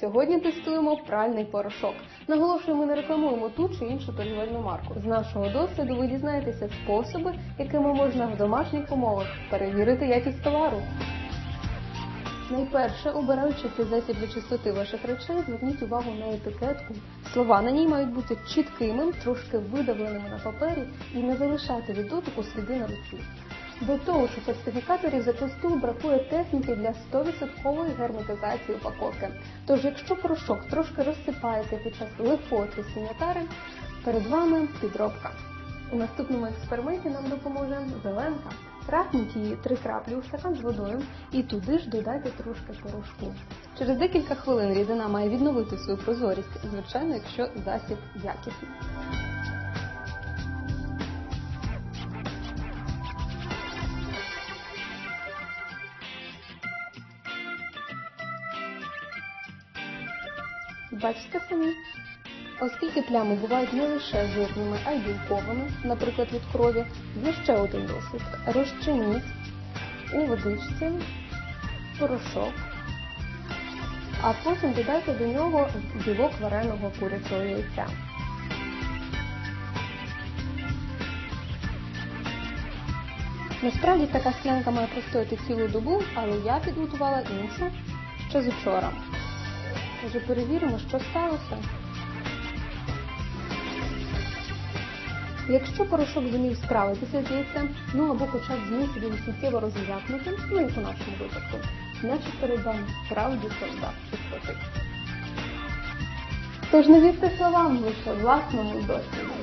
Сьогодні тестуємо пральний порошок. Наголошуємо, не рекламуємо ту чи іншу торгівельну марку. З нашого досвіду ви дізнаєтеся способи, якими можна в домашніх умовах перевірити якість товару. Найперше, обираючи цей засіб для чистоти ваших речей, зверніть увагу на етикетку. Слова на ній мають бути чіткими, трошки видавленими на папері і не залишати від дотику сліди на руці. До того ж, у сертифікаторів зачасту бракує техніки для 100% герметизації упаковки. Тож, якщо порошок трошки розсипається під час лифоту сінятари, перед вами підробка. У наступному експерименті нам допоможе зеленка. Трапніть її три краплі у стакан з водою і туди ж додайте трошки порошку. Через декілька хвилин рідина має відновити свою прозорість, звичайно, якщо засіб якісний. Бачите самі? Оскільки плями бувають не лише жирними, а й білковими, наприклад, від крові, є ще один досвід. Розчиніть у водичці порошок, а потім додайте до нього білок вареного курячого яйця. Насправді така склянка має простояти цілу добу, але я підготувала іншу ще з учора. Отже, перевіримо, що сталося. Якщо порошок зумів справитися з яйцем, ну або хоча б зміг собі суттєво роз'якнути, ну як у нашому випадку, значить передам справді солдат чистоти. Тож не вірте словам лише власному досвіду.